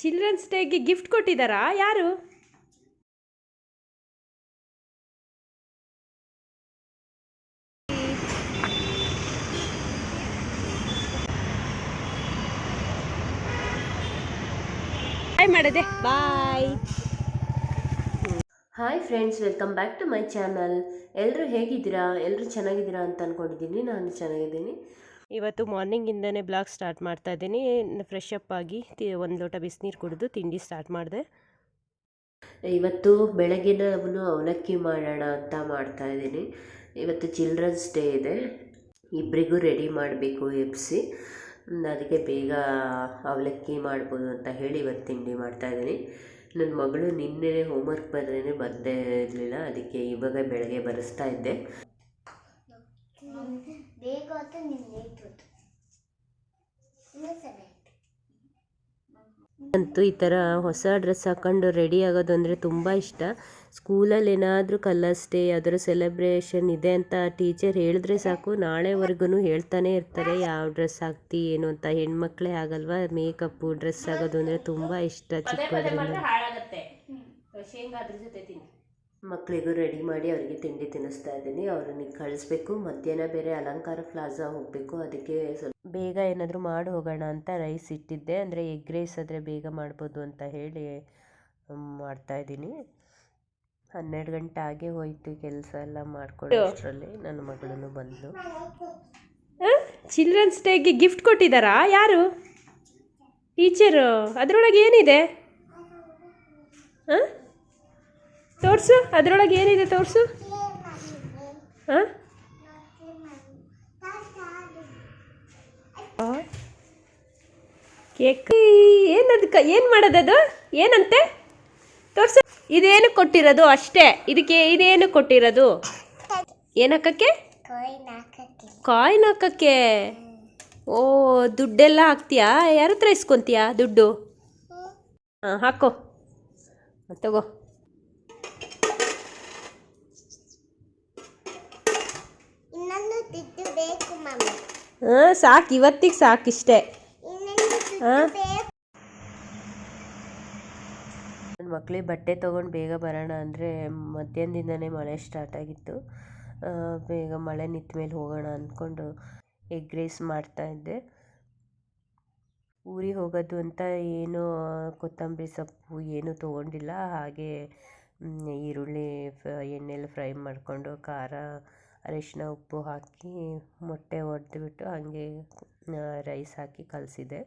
Children's ಡೇಗೆ gift ಕೊಟ್ಟಿದ್ದಾರಾ? ಯಾರು? ಬಾಯ್ ಮಾಡದೆ. Bye hi friends welcome back to my channel ಎಲ್ಲರೂ ಹೇಗಿದ್ದೀರಾ? ಎಲ್ಲರೂ ಚೆನ್ನಾಗಿದ್ದೀರಾ ಅಂತ ಅಂದ್ಕೊಂಡಿದ್ದೀನಿ ನಾನು ಚೆನ್ನಾಗಿದ್ದೀನಿ. ಇವತ್ತು ಮಾರ್ನಿಂಗಿಂದನೇ ಬ್ಲಾಗ್ ಸ್ಟಾರ್ಟ್ ಮಾಡ್ತಾ ಇದ್ದೀನಿ. ಫ್ರೆಶ್ ಅಪ್ ಆಗಿ ಒಂದು ಲೋಟ ಬಿಸಿನೀರು ಕುಡಿದು ತಿಂಡಿ ಸ್ಟಾರ್ಟ್ ಮಾಡಿದೆ. ಇವತ್ತು ಬೆಳಗಿನ ಅವಲಕ್ಕಿ ಮಾಡೋಣ ಅಂತ ಮಾಡ್ತಾ ಇದ್ದೀನಿ. ಇವತ್ತು ಚಿಲ್ಡ್ರನ್ಸ್ ಡೇ ಇದೆ. ಇಬ್ಬರಿಗೂ ರೆಡಿ ಮಾಡಬೇಕು ಎಬ್ಸಿ. ಅದಕ್ಕೆ ಬೇಗ ಅವಲಕ್ಕಿ ಮಾಡ್ಬೋದು ಅಂತ ಹೇಳಿ ಇವತ್ತು ತಿಂಡಿ ಮಾಡ್ತಾ ಇದ್ದೀನಿ. ನನ್ನ ಮಗಳು ನಿನ್ನೆ ಹೋಮ್ವರ್ಕ್ ಬರೆದೇ ಬರ್ತೇ ಇರಲಿಲ್ಲ. ಅದಕ್ಕೆ ಇವಾಗ ಬೆಳಗ್ಗೆ ಬರೆಸ್ತಾ ಇದ್ದೆ ಬೇಗ ಹೊತ್ತು ನಿಮ್ಗೆ ಲೇಟ್ ಹೊತ್ತು ಇನ್ನೊಂದ್ಸಲ ಅಂತೂ ಈ ಥರ ಹೊಸ ಡ್ರೆಸ್ ಹಾಕೊಂಡು ರೆಡಿ ಆಗೋದು ಅಂದರೆ ತುಂಬ ಇಷ್ಟ. ಸ್ಕೂಲಲ್ಲಿ ಏನಾದರೂ ಕಲರ್ಸ್ ಡೇ ಅದರ ಸೆಲೆಬ್ರೇಷನ್ ಇದೆ ಅಂತ ಟೀಚರ್ ಹೇಳಿದ್ರೆ ಸಾಕು. ನಾಳೆವರೆಗೂ ಹೇಳ್ತಾನೆ ಇರ್ತಾರೆ, ಯಾವ ಡ್ರೆಸ್ ಹಾಕ್ತಿ, ಏನು ಅಂತ. ಹೆಣ್ಮಕ್ಳೇ ಆಗಲ್ವಾ? ಮೇಕಪ್ಪು, ಡ್ರೆಸ್ ಆಗೋದು ಅಂದರೆ ತುಂಬ ಇಷ್ಟ ಚಿಕ್ಕದ್ರಿಂದ. ಮಕ್ಕಳಿಗೂ ರೆಡಿ ಮಾಡಿ ಅವರಿಗೆ ತಿಂಡಿ ತಿನ್ನಿಸ್ತಾ ಇದ್ದೀನಿ. ಅವ್ರನ್ನ ಕಳಿಸ್ಬೇಕು. ಮಧ್ಯಾಹ್ನ ಬೇರೆ ಅಲಂಕಾರ, ಪ್ಲಾಜಾ ಹೋಗಬೇಕು. ಅದಕ್ಕೆ ಸ್ವಲ್ಪ ಬೇಗ ಏನಾದರೂ ಮಾಡಿ ಹೋಗೋಣ ಅಂತ ರೈಸ್ ಇಟ್ಟಿದ್ದೆ. ಅಂದರೆ ಎಗ್ ರೈಸ್ ಆದರೆ ಬೇಗ ಮಾಡ್ಬೋದು ಅಂತ ಹೇಳಿ ಮಾಡ್ತಾ ಇದ್ದೀನಿ. ಹನ್ನೆರಡು ಗಂಟೆ ಆಗೇ ಹೋಯ್ತು ಕೆಲಸ ಎಲ್ಲ ಮಾಡ್ಕೊಳ್ಳೋ ಅಷ್ಟರಲ್ಲಿ ನನ್ನ ಮಗಳೂ ಬಂದು. ಚಿಲ್ಡ್ರನ್ಸ್ ಡೇಗೆ ಗಿಫ್ಟ್ ಕೊಟ್ಟಿದ್ದಾರಾ? ಯಾರು? ಟೀಚರು? ಅದರೊಳಗೆ ಏನಿದೆ? ಹಾಂ? ತೋರಿಸು, ಅದರೊಳಗೆ ಏನಿದೆ ತೋರಿಸು? ಹಾಂ? ಕೇಕ್. ಏನದಕ್ಕೆ? ಏನು ಮಾಡೋದದು? ಏನಂತೆ? ತೋರ್ಸ. ಇದೇನು ಕೊಟ್ಟಿರೋದು? ಅಷ್ಟೇ. ಇದಕ್ಕೆ ಇದೇನು ಕೊಟ್ಟಿರೋದು? ಏನಕ್ಕಕ್ಕೆ? ಕಾಯಿನ್ ಹಾಕಕ್ಕೆ. ಓ ದುಡ್ಡೆಲ್ಲ ಹಾಕ್ತೀಯಾ? ಯಾರ ಹತ್ರ ಇಸ್ಕೊಂತೀಯಾ ದುಡ್ಡು? ಹಾಂ ಹಾಕೋ. ತಗೋ. ಹಾಂ ಸಾಕು. ಇವತ್ತಿಗೆ ಸಾಕಿಷ್ಟೇ ಇನ್ನೊಂದು ದುಡ್ಡು ಹಾ? ಬೇಕು ನನ್ನ ಮಕ್ಳಿಗೆ ಬಟ್ಟೆ ತೊಗೊಂಡು ಬೇಗ ಬರೋಣ ಅಂದರೆ ಮಧ್ಯಾಹ್ನದಿಂದನೇ ಮಳೆ ಸ್ಟಾರ್ಟ್ ಆಗಿತ್ತು. ಬೇಗ ಮಳೆ ನಿಂತ ಮೇಲೆ ಹೋಗೋಣ ಅಂದ್ಕೊಂಡು ಎಗ್ ರೈಸ್ ಮಾಡ್ತಾಯಿದ್ದೆ ಊರಿಗೆ ಹೋಗೋದು ಅಂತ ಏನು ಕೊತ್ತಂಬರಿ ಸೊಪ್ಪು ಏನೂ ತೊಗೊಂಡಿಲ್ಲ. ಹಾಗೆ ಈರುಳ್ಳಿ ಎಣ್ಣೆಲಿ ಫ್ರೈ ಮಾಡಿಕೊಂಡು ಖಾರ ಅರಿಶಿನ ಉಪ್ಪು ಹಾಕಿ ಮೊಟ್ಟೆ ಒಡೆದ್ಬಿಟ್ಟು ಹಾಗೆ ರೈಸ್ ಹಾಕಿ ಕಲಸಿದೆ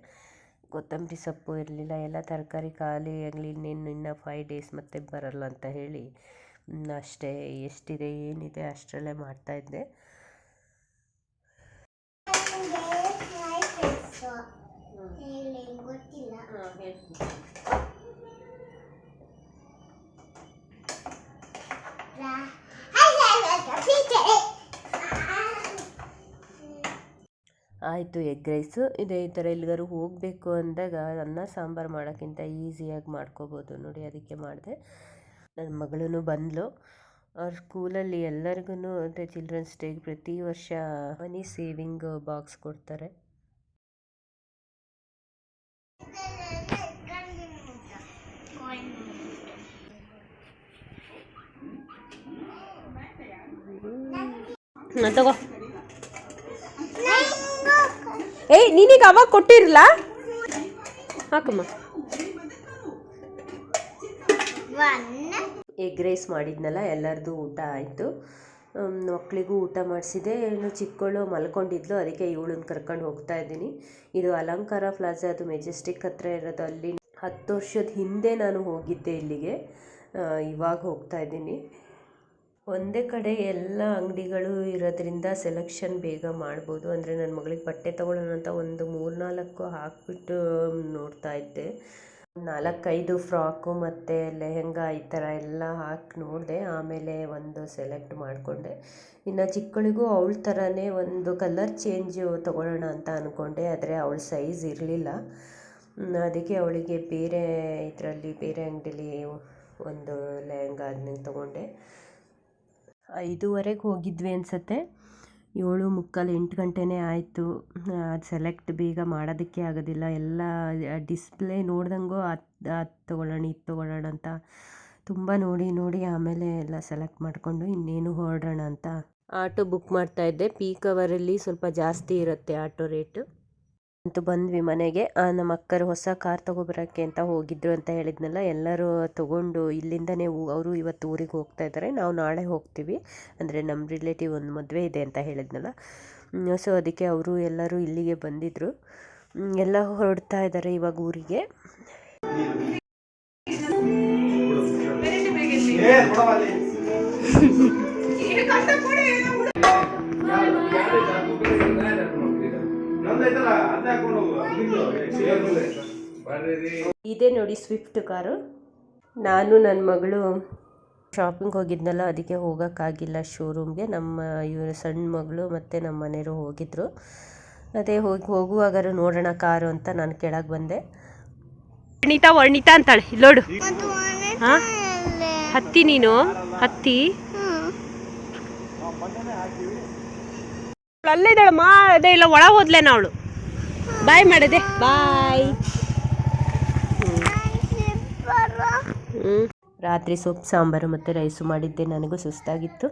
ಕೊತ್ತಂಬರಿ ಸೊಪ್ಪು ಇರಲಿಲ್ಲ ಎಲ್ಲ ತರಕಾರಿ ಖಾಲಿ ಆಗಲಿ ಇನ್ನೇನು ಇನ್ನು ಫೈವ್ ಡೇಸ್ ಮತ್ತೆ ಬರಲ್ಲ ಅಂತ ಹೇಳಿ ಅಷ್ಟೇ ಎಷ್ಟಿದೆ ಏನಿದೆ ಅಷ್ಟರಲ್ಲೇ ಮಾಡ್ತಾಯಿದ್ದೆ ಗೊತ್ತಿಲ್ಲ ರಾ- ಹಾಯ್ ಹಾಯ್ ಹಾಯ್ ಟೀಚರ್ ಆಯಿತು, ಎಗ್ ರೈಸು. ಇದೇ ಥರ ಎಲ್ಲಿಗಾರು ಹೋಗಬೇಕು ಅಂದಾಗ ಅನ್ನ, ಸಾಂಬಾರು ಮಾಡೋಕ್ಕಿಂತ ಈಸಿಯಾಗಿ ಮಾಡ್ಕೋಬೋದು. ನೋಡಿ, ಅದಕ್ಕೆ ಮಾಡಿದೆ. ನನ್ನ ಮಗಳೂ ಬಂದಳು ಅವ್ರ ಸ್ಕೂಲಲ್ಲಿ ಎಲ್ಲರಿಗೂ ಅಂದರೆ ಚಿಲ್ಡ್ರನ್ಸ್ ಡೇಗೆ ಪ್ರತಿ ವರ್ಷ ಮನಿ ಸೇವಿಂಗ್ ಬಾಕ್ಸ್ ಕೊಡ್ತಾರೆ. ತಗೋ. ಏಯ್, ನೀನೀಗ ಅವಾಗ ಕೊಟ್ಟಿರಲ್ಲ ಹಾಕಮ್ಮ. ಎಗ್ ರೈಸ್ ಮಾಡಿದ್ನಲ್ಲ, ಎಲ್ಲರದು ಊಟ ಆಯಿತು. ಮಕ್ಕಳಿಗೂ ಊಟ ಮಾಡಿಸಿದೆ. ಏನು ಚಿಕ್ಕಳು ಮಲ್ಕೊಂಡಿದ್ಲು, ಅದಕ್ಕೆ ಇವಳನ್ನ ಕರ್ಕೊಂಡು ಹೋಗ್ತಾ ಇದ್ದೀನಿ. ಇದು ಅಲಂಕಾರ ಪ್ಲಾಜಾ, ಅದು ಮೆಜೆಸ್ಟಿಕ್ ಹತ್ರ ಇರೋದು. ಅಲ್ಲಿ ಹತ್ತು ವರ್ಷದ ಹಿಂದೆ ನಾನು ಹೋಗಿದ್ದೆ ಇಲ್ಲಿಗೆ. ಇವಾಗ ಹೋಗ್ತಾ ಇದ್ದೀನಿ. ಒಂದೇ ಕಡೆ ಎಲ್ಲ ಅಂಗಡಿಗಳು ಇರೋದ್ರಿಂದ ಸೆಲೆಕ್ಷನ್ ಬೇಗ ಮಾಡ್ಬೋದು. ಅಂದರೆ ನನ್ನ ಮಗಳಿಗೆ ಬಟ್ಟೆ ತೊಗೊಳ್ಳೋಣ ಅಂತ ಒಂದು ಮೂರು ನಾಲ್ಕು ಹಾಕ್ಬಿಟ್ಟು ನೋಡ್ತಾ ಇದ್ದೆ. ನಾಲ್ಕೈದು ಫ್ರಾಕು ಮತ್ತು ಲೆಹೆಂಗಾ ಈ ಥರ ಎಲ್ಲ ಹಾಕಿ ನೋಡಿದೆ. ಆಮೇಲೆ ಒಂದು ಸೆಲೆಕ್ಟ್ ಮಾಡಿಕೊಂಡೆ. ಇನ್ನು ಚಿಕ್ಕಳಿಗೂ ಅವಳ ಥರನೇ ಒಂದು ಕಲರ್ ಚೇಂಜು ತೊಗೊಳ್ಳೋಣ ಅಂತ ಅಂದ್ಕೊಂಡೆ ಆದರೆ ಅವಳ ಸೈಜ್ ಇರಲಿಲ್ಲ. ಅದಕ್ಕೆ ಅವಳಿಗೆ ಬೇರೆ ಇದರಲ್ಲಿ, ಬೇರೆ ಅಂಗಡೀಲಿ ಒಂದು ಲೆಹೆಂಗಾ ಅದನ್ನ ತೊಗೊಂಡೆ. ಐದೂವರೆಗೆ ಹೋಗಿದ್ವಿ ಅನಿಸುತ್ತೆ. ಏಳು ಮುಕ್ಕಾಲು ಎಂಟು ಗಂಟೆನೇ ಆಯಿತು. ಅದು ಸೆಲೆಕ್ಟ್ ಬೇಗ ಮಾಡೋದಕ್ಕೆ ಆಗೋದಿಲ್ಲ. ಎಲ್ಲ ಡಿಸ್ಪ್ಲೇ ನೋಡ್ದಂಗೂ ಅದು ಅದು ತೊಗೊಳ್ಳೋಣ, ಇದು ತೊಗೊಳ್ಳೋಣ ಅಂತ ತುಂಬ ನೋಡಿ ನೋಡಿ ಆಮೇಲೆ ಎಲ್ಲ ಸೆಲೆಕ್ಟ್ ಮಾಡಿಕೊಂಡು ಇನ್ನೇನು ಹೊರಡೋಣ ಅಂತ ಆಟೋ ಬುಕ್ ಮಾಡ್ತಾ ಇದ್ದೆ. ಪೀಕ್ ಅವರಲ್ಲಿ ಸ್ವಲ್ಪ ಜಾಸ್ತಿ ಇರುತ್ತೆ ಆಟೋ ರೇಟು ಅಂತೂ ಬಂದ್ವಿ ಮನೆಗೆ. ನಮ್ಮ ಅಕ್ಕರು ಹೊಸ ಕಾರ್ ತೊಗೊಬರೋಕ್ಕೆ ಅಂತ ಹೋಗಿದ್ರು ಅಂತ ಹೇಳಿದ್ನಲ್ಲ, ಎಲ್ಲರೂ ತಗೊಂಡು ಇಲ್ಲಿಂದನೇ ಅವರು ಇವತ್ತು ಊರಿಗೆ ಹೋಗ್ತಾ ಇದ್ದಾರೆ. ನಾವು ನಾಳೆ ಹೋಗ್ತೀವಿ. ಅಂದರೆ ನಮ್ಮ ರಿಲೇಟಿವ್ ಒಂದು ಮದುವೆ ಇದೆ ಅಂತ ಹೇಳಿದ್ನಲ್ಲ. ಸೊ ಅದಕ್ಕೆ ಅವರು ಎಲ್ಲರೂ ಇಲ್ಲಿಗೆ ಬಂದಿದ್ದರು ಎಲ್ಲ ಹೊರಡ್ತಾ ಇದ್ದಾರೆ ಇವಾಗ ಊರಿಗೆ. ಇದೇ ನೋಡಿ ಸ್ವಿಫ್ಟ್ ಕಾರು. ನಾನು ನನ್ನ ಮಗಳು ಶಾಪಿಂಗ್ ಹೋಗಿದ್ನಲ್ಲ ಅದಕ್ಕೆ ಹೋಗೋಕ್ಕಾಗಿಲ್ಲ ಶೋರೂಮ್ಗೆ ನಮ್ಮ ಇವರು ಸಣ್ಣ ಮಗಳು ಮತ್ತು ನಮ್ಮ ಮನೆಯವರು ಹೋಗಿದ್ದರು ಅದೇ ಹೋಗಿ ಹೋಗುವಾಗಾರು ನೋಡೋಣ ಕಾರು ಅಂತ ನಾನು ಕೆಳಗೆ ಬಂದೆ. ವರ್ಣಿತಾ ವರ್ಣಿತಾ ಅಂತಾಳೆ. ಇಲ್ಲೋಡು ಹಾಂ. ಹತ್ತಿ ನೀನು? ಹತ್ತಿ? ಹ್ಮ್. ಮಾ ಇದ್ದಾಳಮ್ಮ ಅದೇ ಇಲ್ಲ ಒಳ ಹೋದ್ಲೇನ ಅವಳು ಬಾಯ್ ಮಾಡಿದೆ. ಬಾಯ್. ರಾತ್ರಿ ಸೊಪ್ಪು, ಸಾಂಬಾರು ಮತ್ತು ರೈಸು ಮಾಡಿದ್ದೆ, ನನಗೂ ಸುಸ್ತಾಗಿತ್ತು.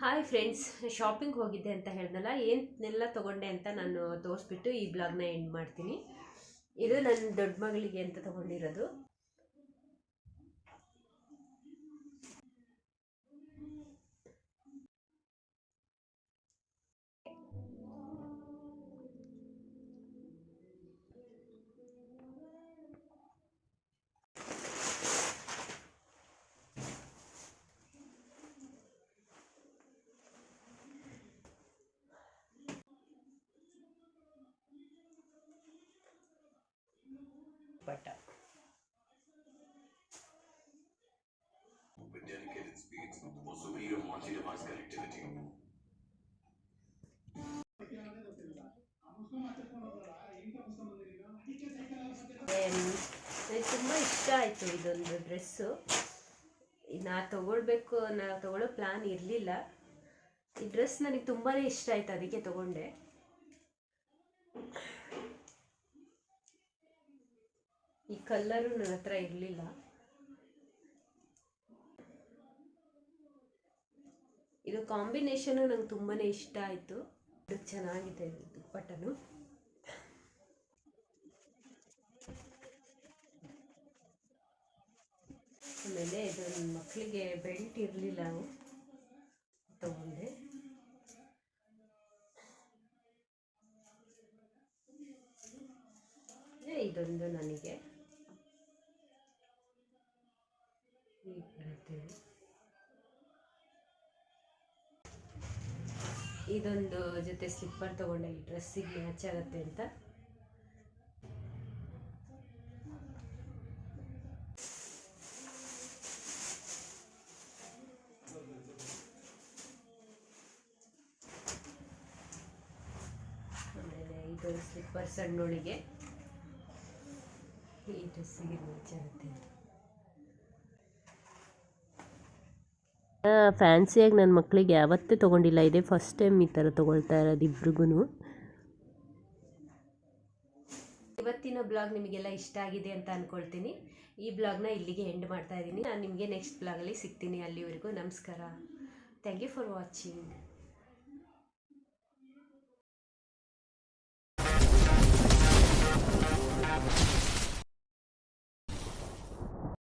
ಹಾಯ್ ಫ್ರೆಂಡ್ಸ್, ಶಾಪಿಂಗ್ ಹೋಗಿದ್ದೆ ಅಂತ ಹೇಳ್ದಲ್ಲ ಏನೆಲ್ಲ ತೊಗೊಂಡೆ ಅಂತ ನಾನು ತೋರಿಸ್ಬಿಟ್ಟು ಈ ಬ್ಲಾಗ್ನ ಎಂಡ್ ಮಾಡ್ತೀನಿ. ಇದು ನನ್ನ ದೊಡ್ಡ ಮಗಳಿಗೆ ಅಂತ ತೊಗೊಂಡಿರೋದು. ಬಟ್ಟ. ನನಗೆ ತುಂಬ ಇಷ್ಟ ಆಯಿತು ಇದೊಂದು ಡ್ರೆಸ್ಸು ನಾ ತಗೊಳ್ಬೇಕು ನಾ ತಗೊಳ್ಳೋ ಪ್ಲಾನ್ ಇರಲಿಲ್ಲ. ಈ ಡ್ರೆಸ್ ನನಗೆ ತುಂಬಾ ಇಷ್ಟ ಆಯಿತು ಅದಕ್ಕೆ ತಗೊಂಡೆ. ಈ ಕಲ್ಲರು ನನ್ನ ಹತ್ರ ಇರಲಿಲ್ಲ. ಇದು ಕಾಂಬಿನೇಷನು ನಂಗೆ ತುಂಬಾ ಇಷ್ಟ ಆಯಿತು. ಚೆನ್ನಾಗಿದೆ ಇದು ದುಪ್ಪಟ್ಟನು. ಆಮೇಲೆ ಇದು ನನ್ನ ಮಕ್ಕಳಿಗೆ ಬೆಲ್ಟ್ ಇರಲಿಲ್ಲ ತಗೊಂಡೆ. ಇದೊಂದು ನನಗೆ. ಇದೊಂದು ಜೊತೆ ಸ್ಲಿಪ್ಪರ್ ತಗೊಂಡೆ, ಈ ಡ್ರೆಸ್ಸಿಗೆ ಮ್ಯಾಚ್ ಆಗುತ್ತೆ ಅಂತ. ಆಮೇಲೆ ಸ್ಲಿಪ್ಪರ್ ಸಣ್ಣೊಳಗೆ. ಈ ಡ್ರೆಸ್ಸಿಗೆ ಮ್ಯಾಚ್ ಆಗುತ್ತೆ ಫ್ಯಾನ್ಸಿಯಾಗಿ ನನ್ನ ಮಕ್ಕಳಿಗೆ ಯಾವತ್ತೂ ತೊಗೊಂಡಿಲ್ಲ. ಇದೇ ಫಸ್ಟ್ ಟೈಮ್ ಈ ಥರ ತೊಗೊಳ್ತಾ ಇರೋದು ಇಬ್ರಿಗೂ ಇವತ್ತಿನ ಬ್ಲಾಗ್ ನಿಮಗೆಲ್ಲ ಇಷ್ಟ ಆಗಿದೆ ಅಂತ ಅಂದ್ಕೊಳ್ತೀನಿ ಈ ಬ್ಲಾಗ್ನ ಇಲ್ಲಿಗೆ ಎಂಡ್ ಮಾಡ್ತಾ ಇದ್ದೀನಿ. ನಾನು ನಿಮಗೆ ನೆಕ್ಸ್ಟ್ ಬ್ಲಾಗಲ್ಲಿ ಸಿಗ್ತೀನಿ ಅಲ್ಲಿವರೆಗೂ. ನಮಸ್ಕಾರ. Thank you for watching